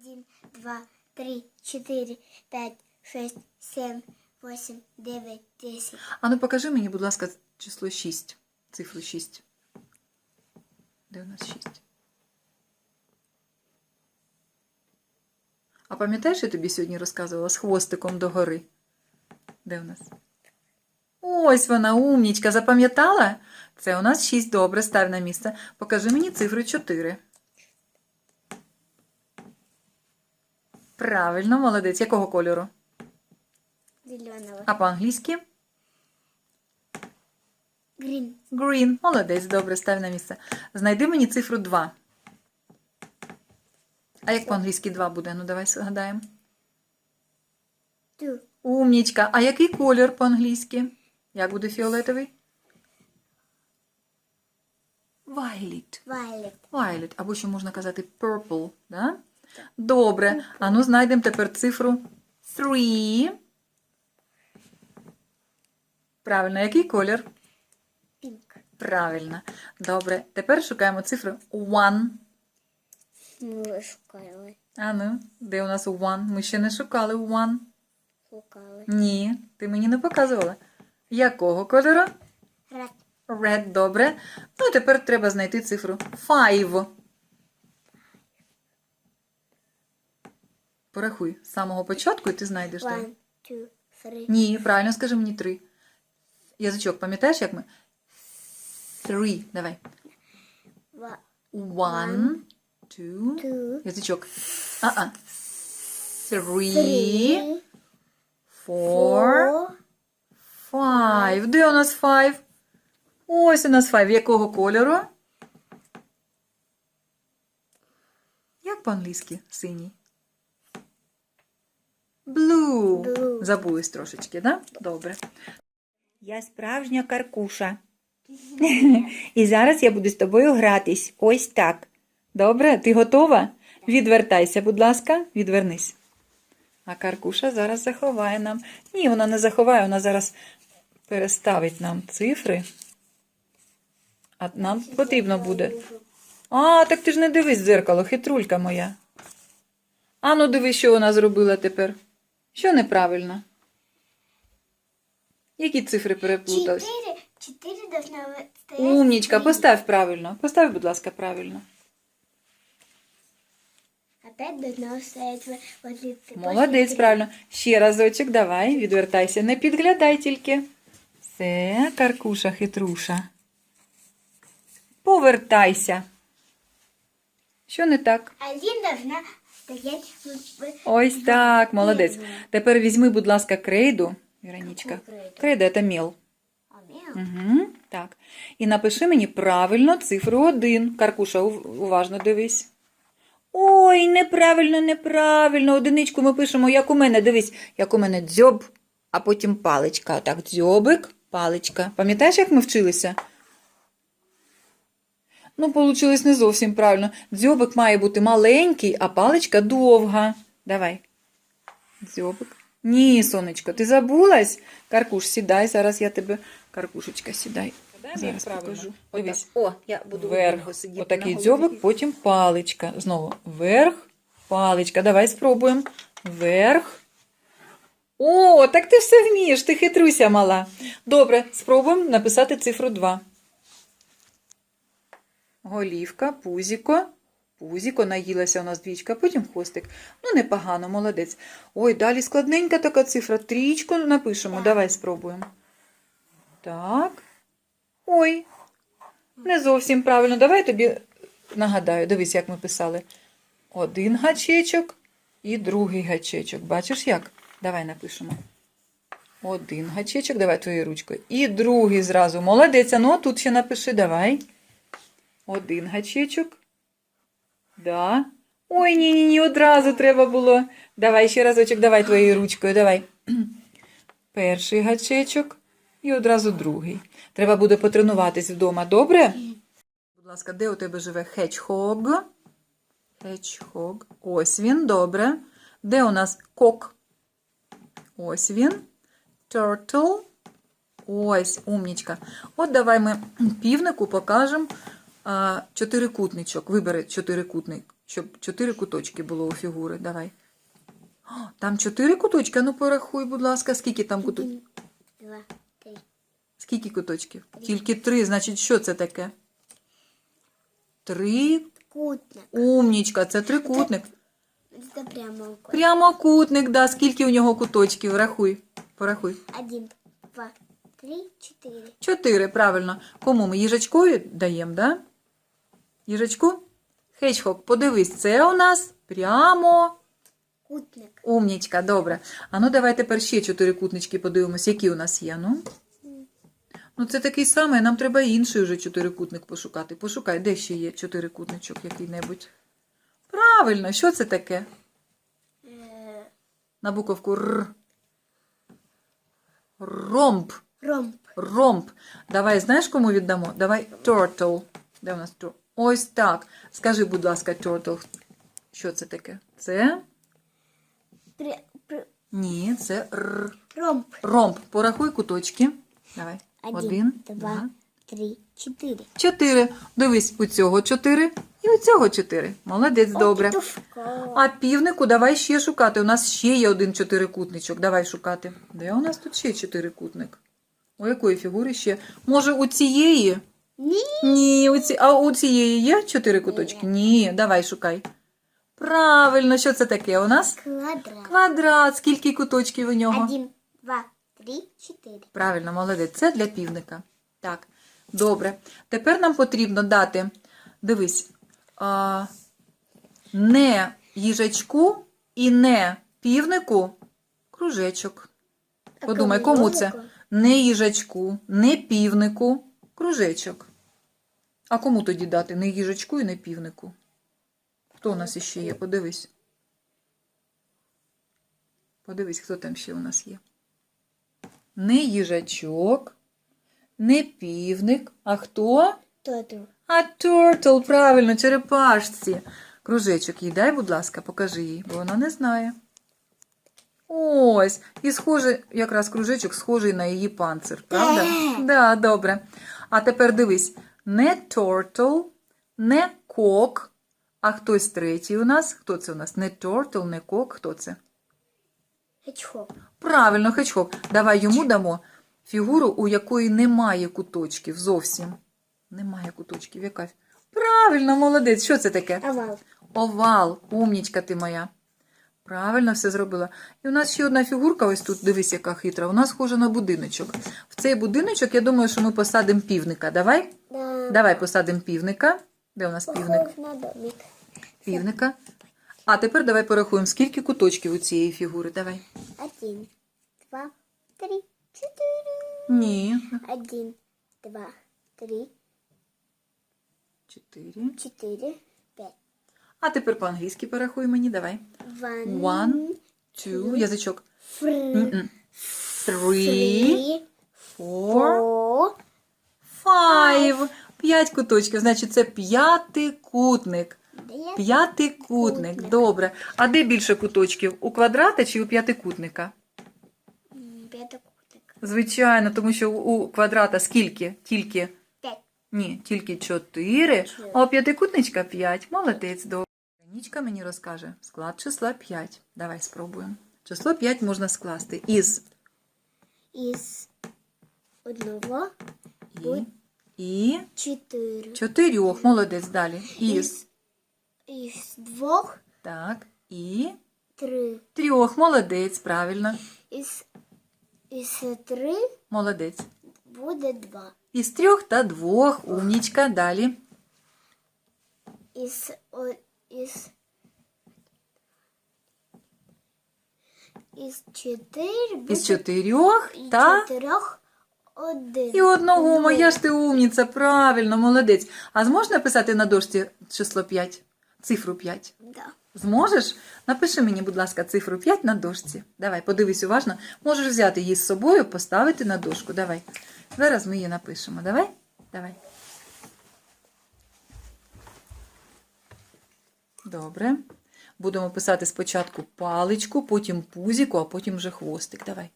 Один, два, три, четыре, пять, шесть, семь, восемь, девять, десять. А ну покажи мені, будь ласка, число 6. Цифру 6. Де у нас 6? А пам'ятаєш, я тобі сьогодні розказувала з хвостиком догори? Де у нас? Ось вона, умнічка, запам'ятала? Це у нас 6. Добре, став на місце. Покажи мені цифру 4. Правильно, молодець. Якого кольору? Зеленого. А по-англійськи? Green. Green. Молодець, добре, став на місце. Знайди мені цифру 2. А як по-англійськи 2 буде? Ну, давай згадаємо. Two. Умнічка. А який колір по-англійськи? Як буде фіолетовий? Violet. Violet. Violet. Або ще можна казати purple. Да? Добре. А ну знайдемо тепер цифру 3. Правильно, який колір? Pink. Правильно. Добре. Тепер шукаємо цифру 1. Ми шукали. А ну, де у нас 1? Ми ще не шукали 1. Шукали. Ні, ти мені не показувала. Якого кольору? Red. Red, добре. Ну, тепер треба знайти цифру 5. Порахуй з самого початку і ти знайдеш. так? One, two, three. Ні, правильно, скажи мені 3. Язичок, пам'ятаєш, як ми? 3. Давай. One, two. two, Язичок. А-а. Three, three, four, four. five. Де у нас five? Ось у нас five. Якого кольору? Як по-англійськи синій? Blue. Blue. Забулись трошечки, да? Добре. Я справжня каркуша. І зараз я буду з тобою гратись. Ось так. Добре, ти готова? Відвертайся, будь ласка, відвернись. А Каркуша зараз заховає нам. Ні, вона не заховає, вона зараз переставить нам цифри. А нам потрібно буде. А, так ти ж не дивись в дзеркало, хитрулька моя. А ну дивись, що вона зробила тепер. Що неправильно? Які цифри переплутались? Четыре. Четыре должна стоять. Умнічка, постав правильно. Постав, будь ласка, правильно. Опять должна возле цепочки Молодець, правильно. Ще разочок, давай, відвертайся. Не підглядай тільки. Все, каркуша хитруша. Повертайся. Що не так? Один должна Ось так, молодець. Тепер візьми, будь ласка, крейду, Веронічка. Крейда це мел. Угу, так. І напиши мені правильно цифру 1. Каркуша, уважно дивись. Ой, неправильно, неправильно. Одиничку ми пишемо, як у мене. Дивись, як у мене дзьоб, а потім паличка. Отак, дзьобик, паличка. Пам'ятаєш, як ми вчилися? Ну, получилось не зовсім правильно. Дзьобик має бути маленький, а паличка довга. Давай. Дзьобик. Ні, сонечко, ти забулась? Каркуш, сідай, зараз я тебе. Каркушечка, сідай. Зараз покажу. Дивись. О, я буду Вверх. сидіти Отакий дзьобик, потім паличка. Знову вверх, паличка. Давай спробуємо. Вверх. О, так ти все вмієш, ти хитруся мала. Добре, спробуємо написати цифру 2. Голівка, пузіко. Пузіко, наїлася у нас двічка, потім хвостик. Ну, непогано, молодець. Ой, далі складненька така цифра. Трічку напишемо. Давай спробуємо. Так. Ой, не зовсім правильно. Давай тобі нагадаю. Дивись, як ми писали. Один гачечок і другий гачечок. Бачиш як? Давай напишемо. Один гачечок, давай твоєю ручкою. І другий зразу. Молодець. а Ну, тут ще напиши, давай. Один гачечок. Да. Ой, ні, ні, ні, одразу треба було. Давай ще разочок, давай твоєю ручкою, давай. Перший гачечок і одразу другий. Треба буде потренуватись вдома, добре? Будь ласка, де у тебе живе хетчхог? Хетчхог. Ось він, добре. Де у нас кок? Ось він. Turtle. Ось, умнічка. От давай ми півнику покажемо чотирикутничок. Вибери чотирикутник. щоб чотири куточки було у фігури. Давай. О, там чотири куточки. Ну порахуй, будь ласка, скільки там куточків? Два, три. Скільки куточків? Тільки три. Значить, що це таке? Три. Кутник. Умнічка, це трикутник. Это прямоугольник. Прямокутник, да. Скільки у нього куточків? Рахуй. Порахуй. Один, два, три, четыре. Чотири, правильно. Кому ми їжачкові даємо, да? Їжачку? Хечхок, подивись, це у нас прямо Кутник. умнічка, добре. А ну давай тепер ще чотири кутнички подивимось, які у нас є. Ну, ну це такий самий, нам треба інший вже чотирикутник пошукати. Пошукай, де ще є чотирикутничок який-небудь. Правильно, що це таке? Э, На буковку Р. Ромб. ромб. Ромб. Давай, знаєш, кому віддамо? Давай turtle. Де у нас turtle? Ось так. Скажи, будь ласка, turtle. Що це таке? Це? Ні, це р. ромб. Ромб. Порахуй куточки. Давай. Один, Один, два, два, три, четыре. чотири. Дивись, у цього чотири і у цього чотири. Молодець, добре. А півнику давай ще шукати. У нас ще є один чотирикутничок. Давай шукати. Де у нас тут ще чотирикутник? У якої фігури ще? Може, у цієї? Ні. Ні, у ці... а у цієї є чотири куточки? Ні, давай шукай. Правильно, що це таке у нас? Квадрат. Квадрат. Скільки куточків у нього? Один, два, три, четыре. Правильно, молодець. Це для півника. Так, добре. Тепер нам потрібно дати, дивись, а, не їжачку і не півнику кружечок. Подумай, кому це? Не їжачку, не півнику, кружечок. А кому тоді дати? Не їжачку і не півнику. Хто у нас іще є? Подивись. Подивись, хто там ще у нас є. Не їжачок, не півник, а хто? Тоту. А turtle, правильно, черепашці. Кружечок їй дай, будь ласка, покажи їй, бо вона не знає. Ось, і схожий, якраз кружечок схожий на її панцир, правда? Так. Да, добре. А тепер дивись: не turtle, не кок, а хтось третій у нас. Хто це у нас? Не turtle, не кок, хто це? Хечхоп. Правильно, хечхок. Давай йому дамо фігуру, у якої немає куточків зовсім. Немає куточків, якась. Правильно, молодець. Що це таке? Овал. Овал, умнічка ти моя. Правильно все зробила. І у нас ще одна фігурка, ось тут, дивись, яка хитра. У нас схожа на будиночок. В цей будиночок, я думаю, що ми посадимо півника. Давай? Да. Давай посадимо півника. Де у нас півник? Півника. А тепер давай порахуємо, скільки куточків у цієї фігури. Давай. Один, два, три, четыре. Ні. Один, два, три, Чотири. четыре, пять. А тепер по-англійськи порахуй мені, давай. One, One, two, язичок. three, М-м. Three, three, four, four, five. П'ять куточків, значить це п'ятикутник. П'ятикутник, добре. А де більше куточків? У квадрата чи у п'ятикутника? пятикутник. Звичайно, тому що у квадрата скільки? Тільки Пять. ні, тільки чотири, а у п'ятикутничка п'ять. Молодець, добре. Нічка мені розкаже склад числа 5. Давай спробуємо. Число 5 можна скласти із Из одного і, і четыре. чотирьох. Молодець далі. Із Из, из двух так, і три. трьох. Молодець, правильно. Из, из три Молодець. будет два. Із трьох та двох. Умнічка. Далі. Из, о- из, из четыре будет Із чотирьох и та четырех один. і одного. Моя ж ти умніця. Правильно, молодець. А зможеш написати на дошці число 5? Цифру 5? Да. Зможеш? Напиши мені, будь ласка, цифру 5 на дошці. Давай, подивись уважно. Можеш взяти її з собою, поставити на дошку. Давай. Зараз ми її напишемо. Давай? Давай. Добре. Будемо писати спочатку паличку, потім пузіку, а потім вже хвостик. Давай.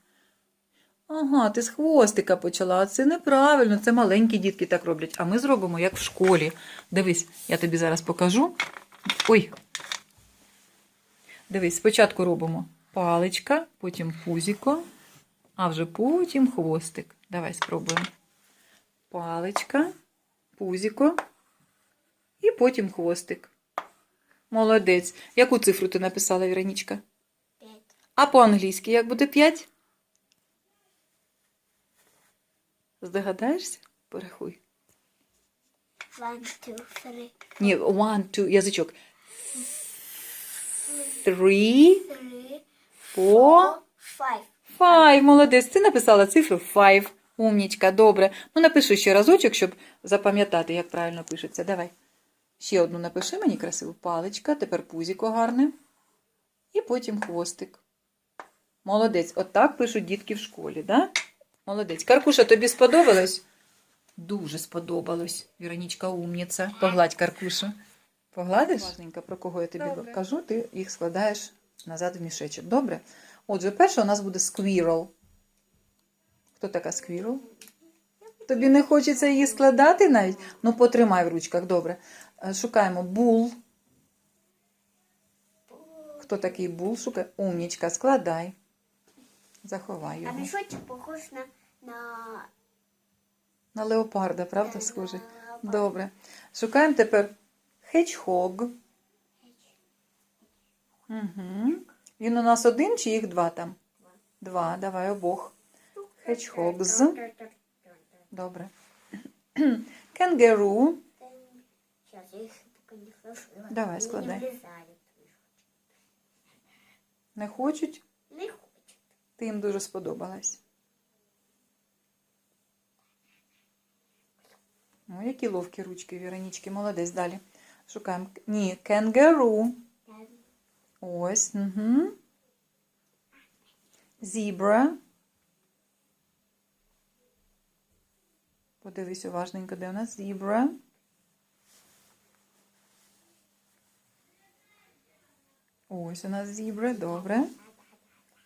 Ага, ти з хвостика почала. а Це неправильно, це маленькі дітки так роблять. А ми зробимо як в школі. Дивись, я тобі зараз покажу. Ой. Дивись, спочатку робимо паличка, потім пузіко, а вже потім хвостик. Давай спробуємо. Паличка, пузіко і потім хвостик. Молодець. Яку цифру ти написала, Віронічка? П'ять. А по-англійськи як буде 5? Здогадаєшся? Порахуй. One, two, three, Ні, one, two, язичок. Three, three, four, five. five. Молодець. Ти написала цифру five. Умнічка, добре. Ну, напиши ще разочок, щоб запам'ятати, як правильно пишеться. Давай. Ще одну напиши мені красиву. Паличка, тепер пузіко гарне. І потім хвостик. Молодець. Отак пишуть дітки в школі, да? Молодець. Каркуша, тобі сподобалось? Дуже сподобалось. Віронічка умніця. Погладь Каркушу. Погладиш? Важненько, про кого я тобі Добре. кажу, ти їх складаєш назад в мішечок. Добре? Отже, перше у нас буде squirrel. Хто така squirrel? Тобі не хочеться її складати навіть? Ну, потримай в ручках, добре. Е, Шукаємо bull. Хто такий бул? Шукай. Умнічка, складай. Заховай А мішочок похож на, на На леопарда, правда, схожий? на Добре. Шукаємо тепер hedgehog. Угу. Він у нас один чи їх два там? Два. Давай обох. Hedgehogs. Добре. Кенгеру. Давай, складай. Не хочуть? Ти їм дуже сподобалась. Ну, які ловкі ручки, Віронічки, молодець. Далі. Шукаємо. Ні, кенгеру. Ось. Угу. Зібра. Подивись уважненько, де у нас зібра. Ось у нас зібра, добре.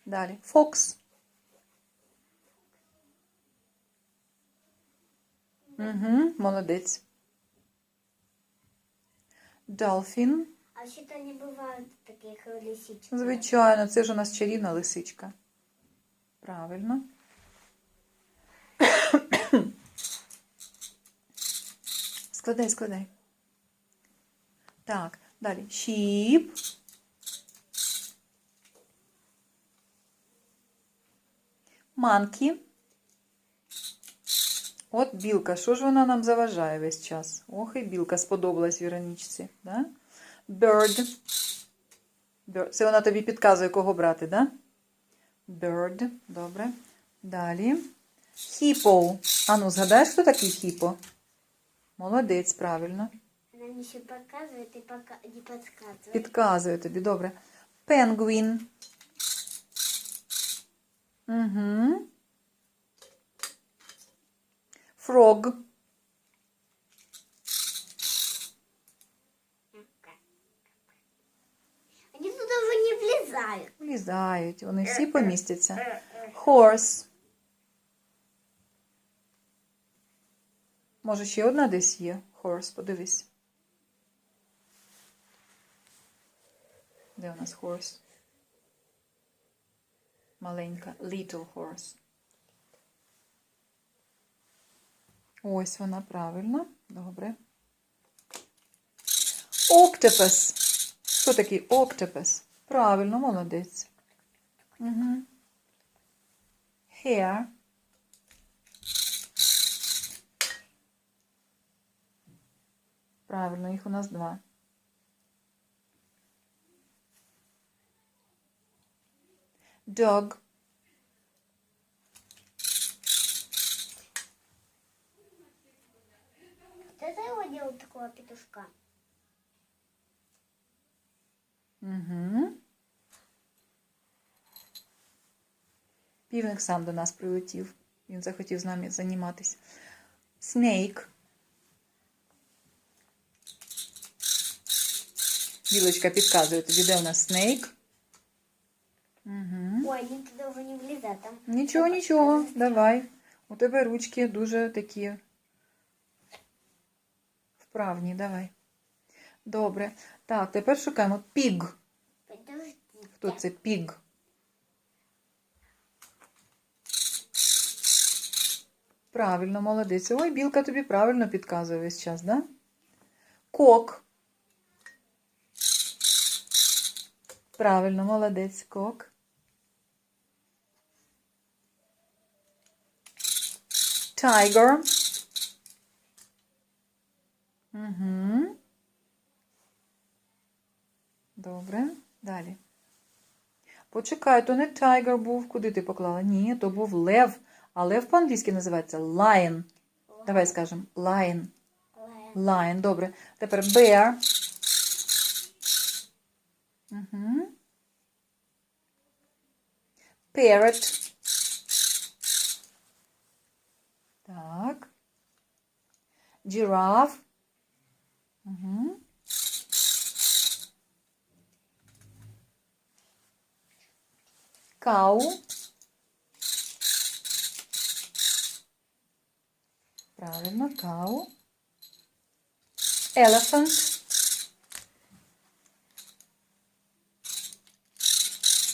Далі. Фокс. Угу, молодець. Долфін. А вообще-то не бывают таких лисичек. Звичайно, це ж у нас чарівна лисичка. Правильно. Складай, складай. Так, далі. Щіп. Манкі. От білка. Що ж вона нам заважає весь час? Ох, і білка сподобалась Віронічці. Да? Bird. Bird. Це вона тобі підказує, кого брати, да? Bird. Добре. Далі. Hippo. Ану, згадаєш, хто такий хіпо? Молодець, правильно. Она мне еще показывает и не подсказывает. Підказує тобі, добре. Penguin. Угу. Frog. Они туда уже не влезают. Влізають, вони всі помістяться. Horse. Може, ще одна десь є? Horse, подивись. Де у нас horse? Маленька. Little horse. Ось вона правильно. Добре. Octopus. Хто такий octopus? Правильно, молодець. Угу. Hair. Правильно, їх у нас два. Dog. Ты его делал такого петушка? Угу. Півник сам до нас прилетів. Він захотів з нами займатися. Snake. Білочка підказує тобі, де у нас snake. Угу. Ой, они туда уже не влезают. Там Нічого, нічого, давай. У тебе ручки дуже такі вправні, давай. Добре. Так, тепер шукаємо піг. Подождите. Хто це піг? Правильно, молодець. Ой, білка тобі правильно підказує весь час, да? Кок. Правильно, молодець, кок. Tiger. Угу. Добре, далі. Почекай, то не тайгер був. Куди ти поклала? Ні, то був лев. А лев по-англійськи називається lion. Давай скажемо lion. Lion, добре. Тепер bear. Угу. Parrot. Так. Giraffe. Угу. Cow. Правильно, cow. Elephant.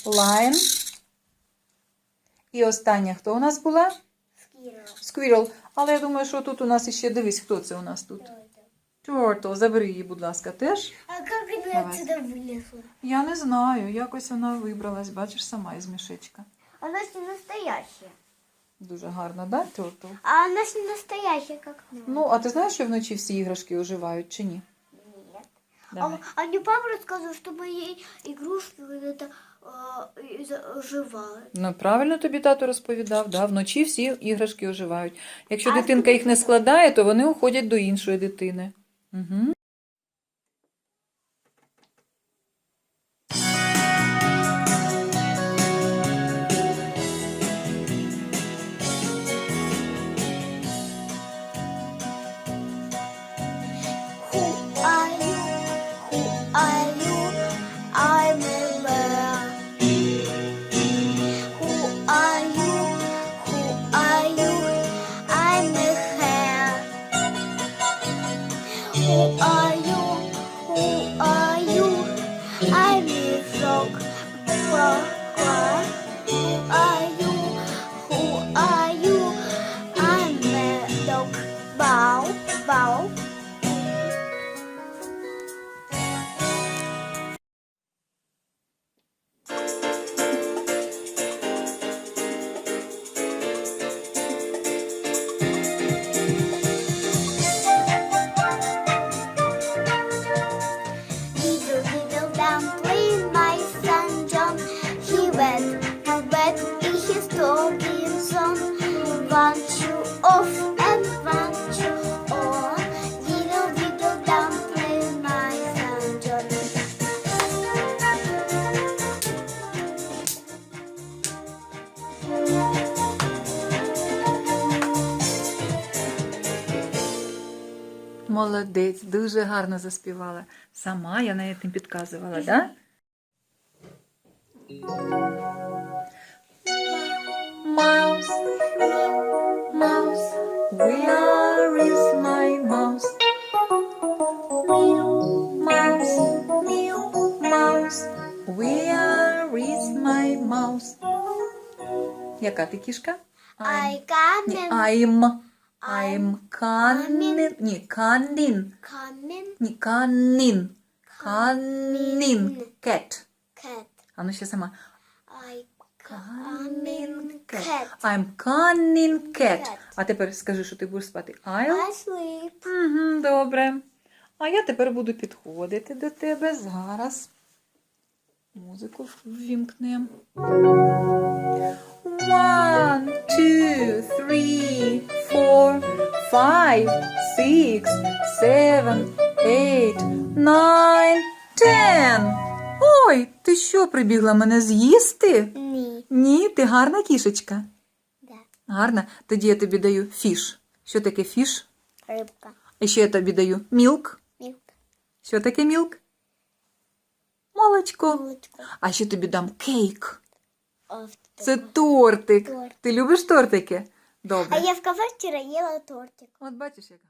Lion. І остання хто у нас була? Скіро. Squirrel. Але я думаю, що тут у нас іще дивись, хто це у нас тут. Turtle. Забери її, будь ласка, теж. А как она Давай. отсюда вылезла? Я не знаю, якось вона вибралась, бачиш, сама із мішечка. Она ж не настоящая. Дуже гарно, да, Turtle? А она ж не настоящая, как мы. Ну, а ти знаєш, що вночі всі іграшки оживають чи ні? Нет. Давай. А, а мне папа рассказывал, что мои игрушки вот это э, и за- оживают. Ну, правильно тобі тато розповідав, да? вночі всі іграшки оживають. Якщо А дитинка їх не складає, то вони уходять до іншої дитини. Угу. Who are? Off and one shoe on. Diddle diddle dumpling, my son John. Молодець, дуже гарно заспівала. Сама я навіть не підказувала, да? Mouse, mouse, where is my mouse? Mouse, mouse, where is my mouse? Яка ти кішка? I Ні, come I'm. I'm cannin. Ні, cannin. coming Ні, cannin. Cannin. Cat. cat. А ну ще сама. I Cannin coming cat. I'm. А тепер скажи, що ти будеш спати. I'll. I sleep. Угу, добре. А я тепер буду підходити до тебе зараз. Музику ввімкнемо. One, two, three, four, five, six, seven, eight, nine, ten. Ой, ти що, прибігла мене з'їсти? Ні. Ти гарна кішечка. Да. Гарна. Тоді я тобі даю фіш. Що таке фіш? Рибка. І ще я тобі даю мілк. Мілк. Що таке мілк? Молочко. Молочко. А ще тобі дам кейк. О, Це тортик. Торт. Ти любиш тортики? Добре. А я в кафе вчора їла тортик. От бачиш, як